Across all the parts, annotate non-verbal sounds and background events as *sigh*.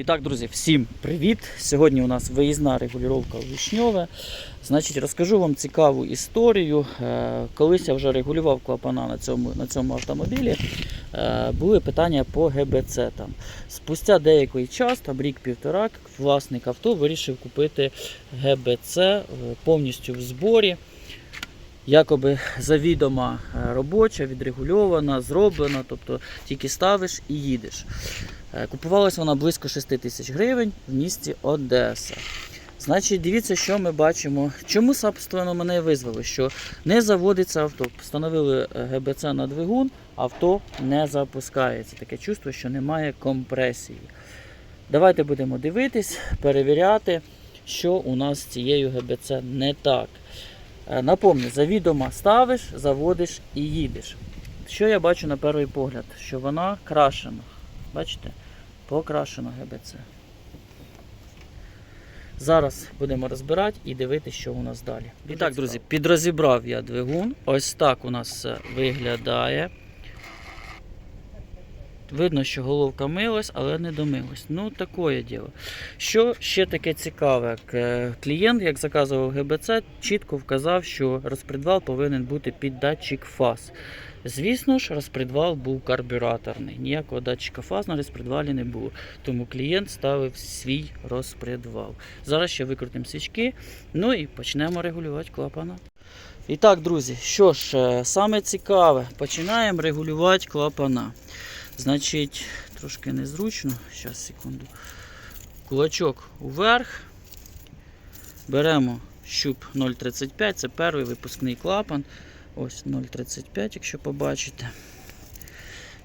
І так, друзі, всім привіт! Сьогодні у нас виїзна регулювання вишньове. Значить, розкажу вам цікаву історію. Е, Колись я вже регулював клапана на цьому, на цьому автомобілі. Е, Були питання по ГБЦ. Там. Спустя деякий час, там рік-півтора, власник авто вирішив купити ГБЦ е, повністю в зборі. Якоби завідома е, робоча, відрегульована, зроблена, тобто тільки ставиш і їдеш. Е, Купувалась вона близько 6 тисяч гривень в місті Одеса. Значить, дивіться, що ми бачимо. Чому собственно, мене визвали? Що не заводиться авто. Встановили е, ГБЦ на двигун, авто не запускається. Таке чувство, що немає компресії. Давайте будемо дивитись, перевіряти, що у нас з цією ГБЦ не так. Е, Напомню, завідомо ставиш, заводиш і їдеш. Що я бачу на перший погляд? Що вона крашена. Бачите? Покрашено ГБЦ. Зараз будемо розбирати і дивитися, що у нас далі. І так, друзі, підрозібрав я двигун. Ось так у нас виглядає. Видно, що головка милась, але не домилась. Ну, таке діло. Що ще таке цікаве? Клієнт, як заказував ГБЦ, чітко вказав, що розпредвал повинен бути під датчик фаз. Звісно ж, розпредвал був карбюраторний. Ніякого датчика фаз на розпредвалі не було. Тому клієнт ставив свій розпредвал. Зараз ще викрутимо свічки, ну і почнемо регулювати клапана. І так, друзі, що ж, е, саме цікаве, починаємо регулювати клапана. Значить, трошки незручно. Зараз, секунду. Кулачок уверх. Беремо щуп 0,35, це перший випускний клапан. Ось 0,35, якщо побачите.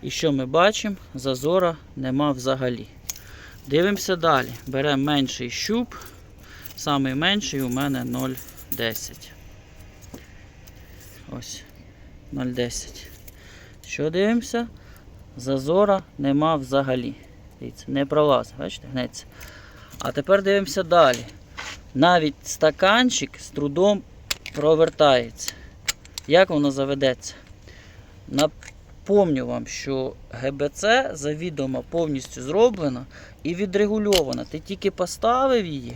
І що ми бачимо? Зазора нема взагалі. Дивимося далі. Беремо менший щуп. Самий менший у мене 0,10. Ось 0,10. Що дивимося? Зазора нема взагалі. Дивіться, не пролазить, бачите, гнеться. А тепер дивимося далі. Навіть стаканчик з трудом провертається. Як воно заведеться? Напомню вам, що ГБЦ завідомо повністю зроблена і відрегульована. Ти тільки поставив її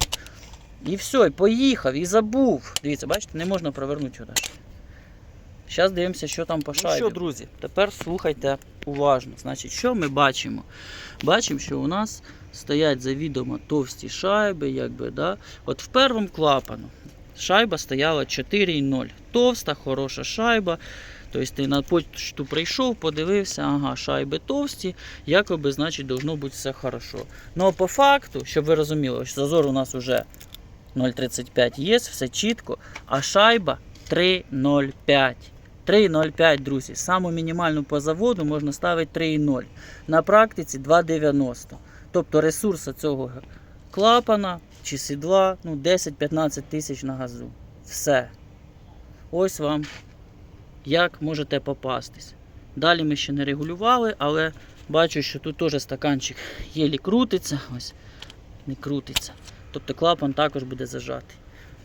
і все, і поїхав, і забув. Дивіться, бачите, не можна провернути сюди. Зараз дивимося, що там по шайбі. Ну що, друзі, тепер слухайте уважно. Значить, що ми бачимо? Бачимо, що у нас стоять завідомо товсті шайби, якби, да? От в першому клапану шайба стояла 4,0. Товста, хороша шайба. Тобто ти на почту прийшов, подивився, ага, шайби товсті, якоби, значить, должно бути все хорошо. Ну а по факту, щоб ви розуміли, що зазор у нас вже 0,35 є, все чітко, а шайба 3,05. 3,05, друзі. Саму мінімальну по заводу можна ставити 3,0. На практиці 2,90. Тобто ресурс цього клапана чи сідла ну, 10-15 тисяч на газу. Все. Ось вам як можете попастись. Далі ми ще не регулювали, але бачу, що тут теж стаканчик єлі крутиться. Ось не крутиться. Тобто клапан також буде зажатий.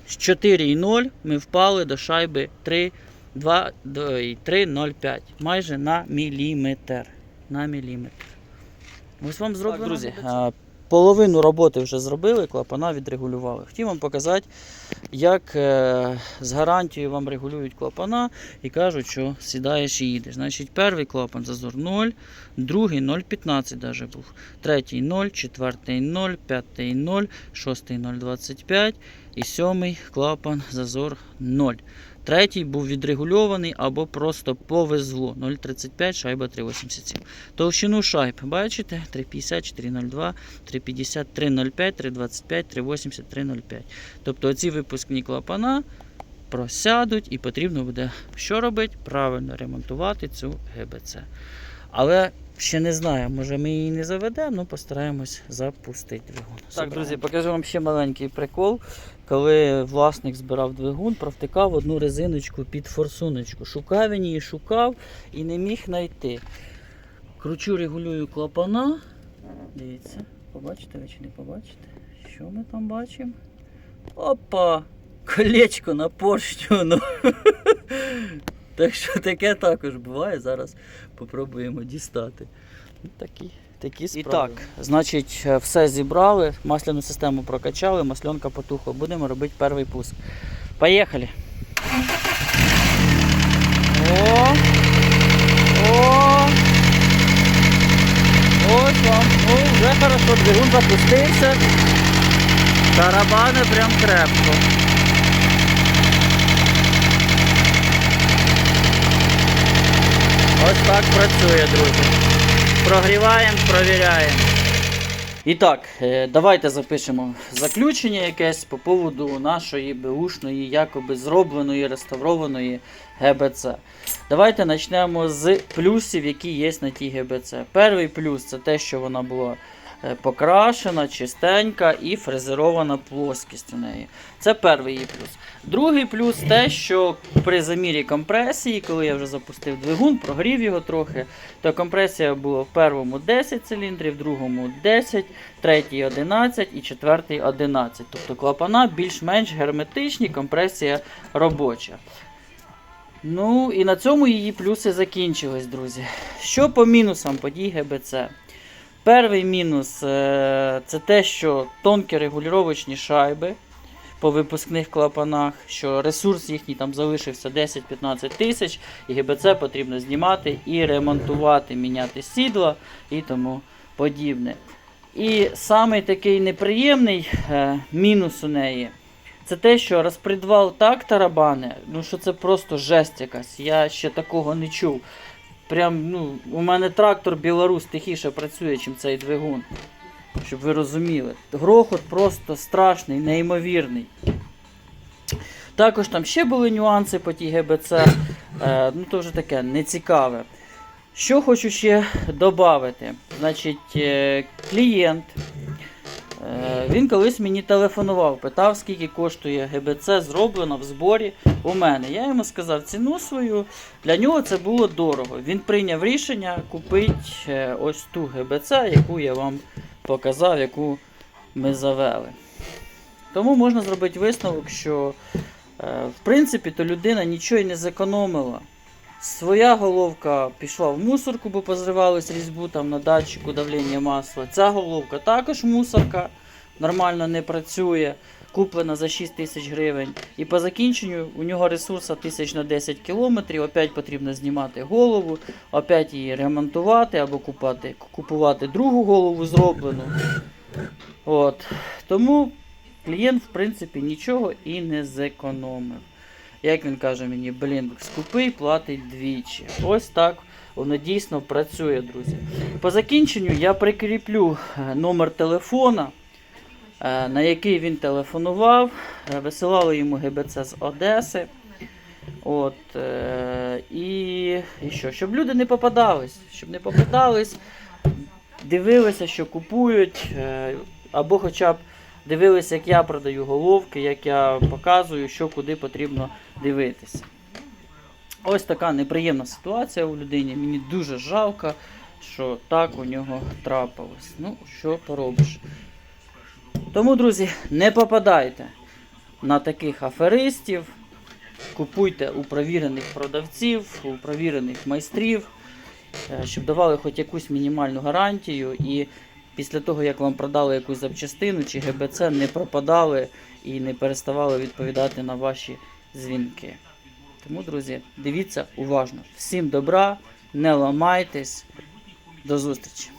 З 4,0 ми впали до шайби 3. 2, 3,05. Майже на міліметр. На міліметр. Ось вам зроблено. друзі, половину роботи вже зробили, клапана відрегулювали. Хотів вам показати, як е, з гарантією вам регулюють клапана і кажуть, що сідаєш і їдеш. Значить, перший клапан зазор 0, другий 0,15 даже був. Третій 0, четвертий 0, п'ятий 0, шостий 0,25 і сьомий клапан зазор 0. Третій був відрегульований або просто повезло. 0,35, шайба 3,87. Товщину шайб, бачите? 3,50, 4,02, 3,50, 3,05, 3,25, 3,80, 3,05. Тобто оці випускні клапана просядуть і потрібно буде що робити? Правильно ремонтувати цю ГБЦ. Але ще не знаю, може ми її не заведемо, але постараємось запустити двигун. Так, друзі, покажу вам ще маленький прикол. Коли власник збирав двигун, провтикав одну резиночку під форсуночку. Шукав він її, шукав і не міг знайти. Кручу, регулюю клапана. Дивіться, побачите ви чи не побачите? Що ми там бачимо? Опа! Колечко на поршню. Ну. *laughs* Так що таке також буває. Зараз попробуємо дістати. Такі Такі справи. І так, значить, е, все зібрали, масляну систему прокачали, масленка потухла. Будемо робити перший пуск. Поїхали. О! О! Ось вам. Ну, вже хорошо, двигун запустився. Тарабани прям крепко. Ось так працює, друзі. Прогріваємо, провіряємо. І так, е, давайте запишемо заключення якесь по поводу нашої беушної, якоби зробленої, реставрованої ГБЦ. Давайте почнемо з плюсів, які є на тій ГБЦ. Перший плюс це те, що вона була покрашена, чистенька і фрезерована плоскість у неї. Це перший її плюс. Другий плюс те, що при замірі компресії, коли я вже запустив двигун, прогрів його трохи, то компресія була в першому 10 циліндрів, в другому 10, третій 11 і четвертий 11. Тобто клапана більш-менш герметичні, компресія робоча. Ну і на цьому її плюси закінчились, друзі. Що по мінусам подій ГБЦ? Перший мінус е, це те, що тонкі регулювачні шайби по випускних клапанах, що ресурс їхній там залишився 10-15 тисяч, і ГБЦ потрібно знімати і ремонтувати, міняти сідла і тому подібне. І самий такий неприємний е, мінус у неї це те, що розпредвал так тарабане, ну що це просто жесть якась. Я ще такого не чув. Прям, ну, у мене трактор Білорус тихіше працює, ніж цей двигун. Щоб ви розуміли. Грохот просто страшний, неймовірний. Також там ще були нюанси по тій ГБЦ. Е, ну, то вже таке нецікаве. Що хочу ще додати. Значить, е, клієнт. Він колись мені телефонував, питав, скільки коштує ГБЦ зроблено в зборі у мене. Я йому сказав ціну свою. Для нього це було дорого. Він прийняв рішення купити е, ось ту ГБЦ, яку я вам показав, яку ми завели. Тому можна зробити висновок, що е, в принципі то людина нічого й не зекономила. Своя головка пішла в мусорку, бо позривалась різьбу там на датчику давлення масла. Ця головка також мусорка, нормально не працює, куплена за 6 тисяч гривень. І по закінченню у нього ресурса тисяч на 10 кілометрів, опять потрібно знімати голову, опять її ремонтувати або купати, купувати другу голову зроблену. От. Тому клієнт, в принципі, нічого і не зекономив. Як він каже мені, блін, скупий платить двічі. Ось так воно дійсно працює, друзі. По закінченню я прикріплю е, номер телефона, на який він телефонував. Е, Висилали йому ГБЦ з Одеси. От, е, і, і що? Щоб люди не попадались. Щоб не попадались, дивилися, що купують, е, або хоча б дивилися, як я продаю головки, як я показую, що куди потрібно дивитися. Ось така неприємна ситуація у людині. Мені дуже жалко, що так у нього трапилось. Ну, що поробиш. Тому, друзі, не попадайте на таких аферистів. Купуйте у провірених продавців, у провірених майстрів, е, щоб давали хоч якусь мінімальну гарантію. І після того, як вам продали якусь запчастину чи ГБЦ, не пропадали і не переставали відповідати на ваші дзвінки. Тому, друзі, дивіться уважно. Всім добра, не ламайтесь. До зустрічі!